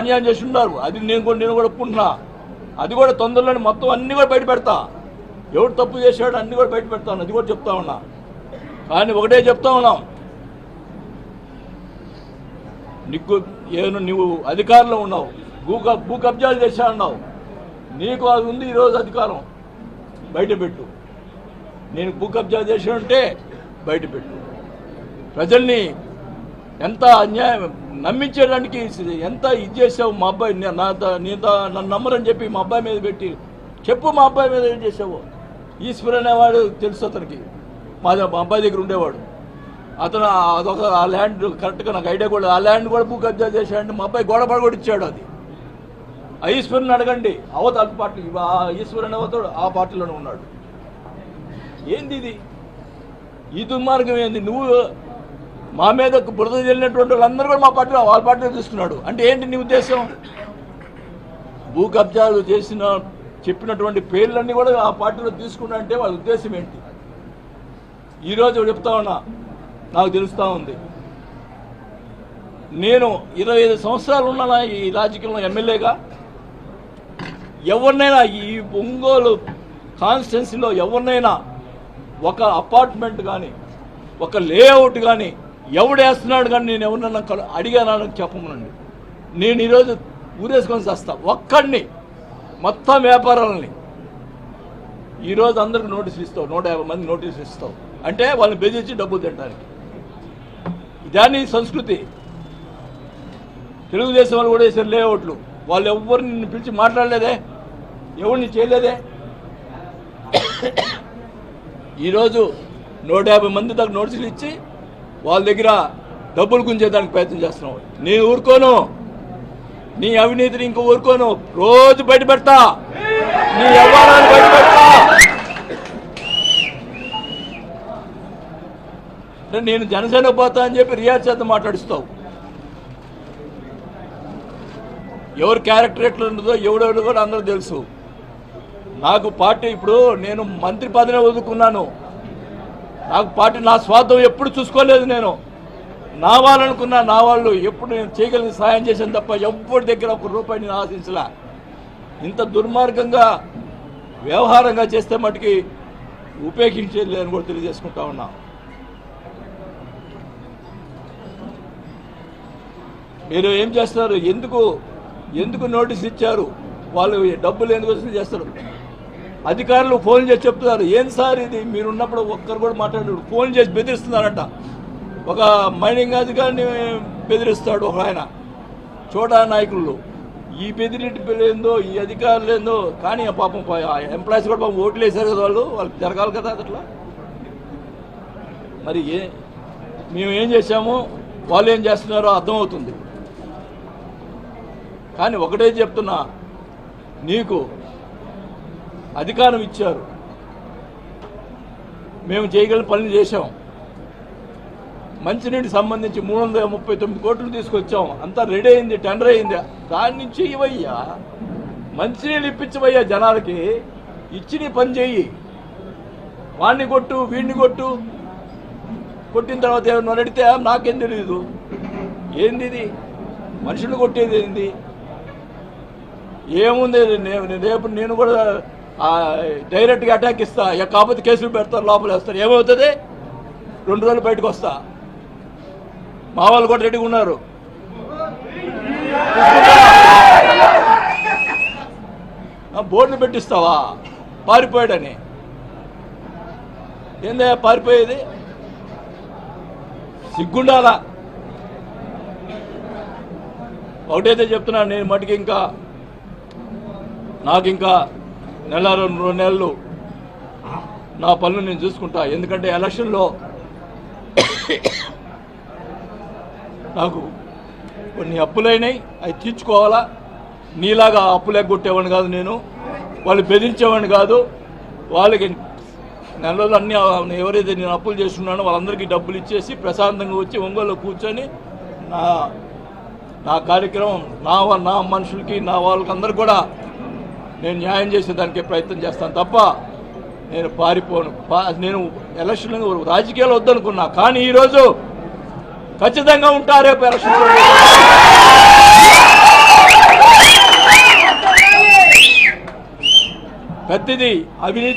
అన్యాయం చేసి ఉన్నారు. అది నేను కూడా నేను కూడా ఒప్పుకుంటున్నా. అది కూడా తొందరలోనే మొత్తం అన్ని కూడా బయట పెడతా. ఎవడు తప్పు చేశాడు అన్ని కూడా బయట పెడతాను అది కూడా చెప్తా ఉన్నా. కానీ ఒకటే చెప్తా ఉన్నాం. నీకు ఏను నువ్వు అధికారంలో ఉన్నావు. భూ భూ కబ్జాలు చేశా ఉన్నావు నీకు అది ఉంది ఈరోజు అధికారం. బయట పెట్టు. నేను భూ కబ్జా చేసి ఉంటే బయట పెట్టు. ప్రజల్ని ఎంత అన్యాయం నమ్మించడానికి ఎంత ఇది చేసావు మా అబ్బాయి? నా నీతో నన్ను నమ్మరని చెప్పి మా అబ్బాయి మీద పెట్టి చెప్పు మా అబ్బాయి మీద ఏం చేసావు? ఈశ్వర్ అనేవాడు తెలుసు అతనికి. మా మా అబ్బాయి దగ్గర ఉండేవాడు. అతను అదొక ఆ ల్యాండ్ కరెక్ట్గా నాకు ఐడియా కూడా ఆ ల్యాండ్ కూడా భూ కబ్జా చేశాడు మా అబ్బాయి గోడ పడ కూడా ఇచ్చాడు అది. ఆ ఈశ్వరుని అడగండి. అవతల పార్టీ ఆ ఈశ్వర్ అనే అవతడు ఆ పార్టీలోనే ఉన్నాడు. ఏంది ఇది? ఈ దుర్మార్గం ఏంది? నువ్వు మా మీద బురద చెల్లినటువంటి వాళ్ళందరూ కూడా మా పార్టీలో వాళ్ళ పార్టీలో తీసుకున్నాడు. అంటే ఏంటి నీ ఉద్దేశం? భూ కబ్జాలు చేసిన చెప్పినటువంటి పేర్లన్నీ కూడా ఆ పార్టీలో తీసుకున్నా అంటే వాళ్ళ ఉద్దేశం ఏంటి? ఈరోజు చెప్తా ఉన్నా నాకు తెలుస్తూ ఉంది. నేను ఇరవై ఐదు సంవత్సరాలు ఉన్నానా ఈ రాజకీయంలో ఎమ్మెల్యేగా ఎవరినైనా ఈ ఒంగోలు కాన్స్టిట్యున్సీలో ఎవరినైనా ఒక అపార్ట్మెంట్ కానీ ఒక లేఅవుట్ కానీ ఎవడేస్తున్నాడు కానీ నేను ఎవరినన్నా కలు అడిగానని చెప్పమనండి. నేను ఈరోజు ఊరేసుకొని చేస్తా. ఒక్కడిని మొత్తం వ్యాపారాలని. ఈరోజు అందరికి నోటీసులు ఇస్తావు నూట యాభై మంది నోటీసులు ఇస్తావు. అంటే వాళ్ళని బెదిరించి డబ్బులు తినడానికి. దాని సంస్కృతి. తెలుగుదేశం వాళ్ళు కూడా వేసారు లేఅవుట్లు. వాళ్ళు ఎవ్వరు నిన్ను పిలిచి మాట్లాడలేదే? ఎవరిని చేయలేదే? ఈరోజు నూట యాభై మంది దాకా నోటీసులు ఇచ్చి వాళ్ళ దగ్గర డబ్బులు గుంజేదానికి ప్రయత్నం చేస్తున్నావు నేను ఊరుకోను. నీ అవినీతిని ఇంక ఊరుకోను. రోజు బయట పెడతా నీ వ్యవహారాలు బయటపెడతా. అంటే నేను జనసేన పోతా అని చెప్పి రియాజ్ చేత మాట్లాడిస్తావు. ఎవరు క్యారెక్టర్ ఎట్లా ఉండదో ఎవడెవడో కూడా అందరూ తెలుసు. నాకు పార్టీ ఇప్పుడు నేను మంత్రి పదవి వదులుకున్నాను. నాకు పార్టీ నా స్వార్థం ఎప్పుడు చూసుకోలేదు నేను. నా వాళ్ళనుకున్నా నా వాళ్ళు ఎప్పుడు నేను చేయగలిగిన సాయం చేశాను తప్ప ఎవరి దగ్గర ఒక రూపాయి నేను ఆశించలే. ఇంత దుర్మార్గంగా వ్యవహారంగా చేస్తే మటుకి ఉపయోగించేది లేదని కూడా తెలియజేసుకుంటా ఉన్నా. మీరు ఏం చేస్తారు? ఎందుకు ఎందుకు నోటీస్ ఇచ్చారు? వాళ్ళు డబ్బులు ఎందుకు వసూలు చేస్తారు? అధికారులు ఫోన్ చేసి చెప్తున్నారు. ఏం సార్ ఇది? మీరున్నప్పుడు ఒక్కరు కూడా మాట్లాడారు ఫోన్ చేసి బెదిరిస్తున్నారంట. ఒక మైనింగ్ అధికారిని బెదిరిస్తాడు ఒక ఆయన. చోటా నాయకులు. ఈ బెదిరింటి ఏందో ఈ అధికారులు ఏందో కానీ ఆ పాపం ఎంప్లాయీస్ కూడా పాపం ఓట్లు వేశారు కదా వాళ్ళు. వాళ్ళకి జరగాలి కదా అట్లా? మరి ఏ మేము ఏం చేశాము? వాళ్ళు ఏం చేస్తున్నారో అర్థమవుతుంది. కానీ ఒకటే చెప్తున్నా. నీకు అధికారం ఇచ్చారు. మేము చేయగల పనులు చేశాం. మంచినీటికి సంబంధించి మూడు వందల ముప్పై తొమ్మిది కోట్లు తీసుకొచ్చాం. అంతా రెడీ అయింది టెండర్ అయింది. దాని నుంచి ఇవయ్యా మంచినీళ్ళు ఇప్పించవయ్యా జనాలకి. ఇచ్చి పని చెయ్యి. వాడిని కొట్టు వీడిని కొట్టు. కొట్టిన తర్వాత ఏమన్నా అడిగితే నాకేం తెలియదు ఏంది ఇది? మనుషులు కొట్టేది ఏంది? ఏముంది? నేను రేపు నేను కూడా డైరెక్ట్గా అటాక్ ఇస్తా. ఇక కాకపోతే కేసులు పెడతారు లోపల వేస్తారు. ఏమవుతుంది? రెండు రోజులు బయటకు వస్తా. మా వాళ్ళు కూడా రెడీగా ఉన్నారు. బోర్డులు పెట్టిస్తావా? పారిపోయాడని. ఏందా పారిపోయేది? సిగ్గుండాలా? ఒకటైతే చెప్తున్నాను నేను మటుకి ఇంకా నాకు ఇంకా నెల రెండు నెలలు. నా పనులు నేను చూసుకుంటా. ఎందుకంటే ఎలక్షన్లో నాకు కొన్ని అప్పులైనాయి. అవి తీర్చుకోవాలా? నీలాగా అప్పు లేకొట్టేవాడిని కాదు నేను. వాళ్ళు బెదిరించేవాడిని కాదు. వాళ్ళకి నెలలో అన్ని ఎవరైతే నేను అప్పులు చేస్తున్నానో వాళ్ళందరికీ డబ్బులు ఇచ్చేసి ప్రశాంతంగా వచ్చి ఒంగోలు కూర్చొని నా నా కార్యక్రమం నా నా మనుషులకి నా వాళ్ళకి అందరు కూడా నేను న్యాయం చేసేదానికే ప్రయత్నం చేస్తాను తప్ప నేను పారిపోను. నేను ఎలక్షన్ రాజకీయాలు వద్దనుకున్నా. కానీ ఈరోజు ఖచ్చితంగా ఉంటా రేపు ఎలక్షన్ ప్రతిది అవినీతి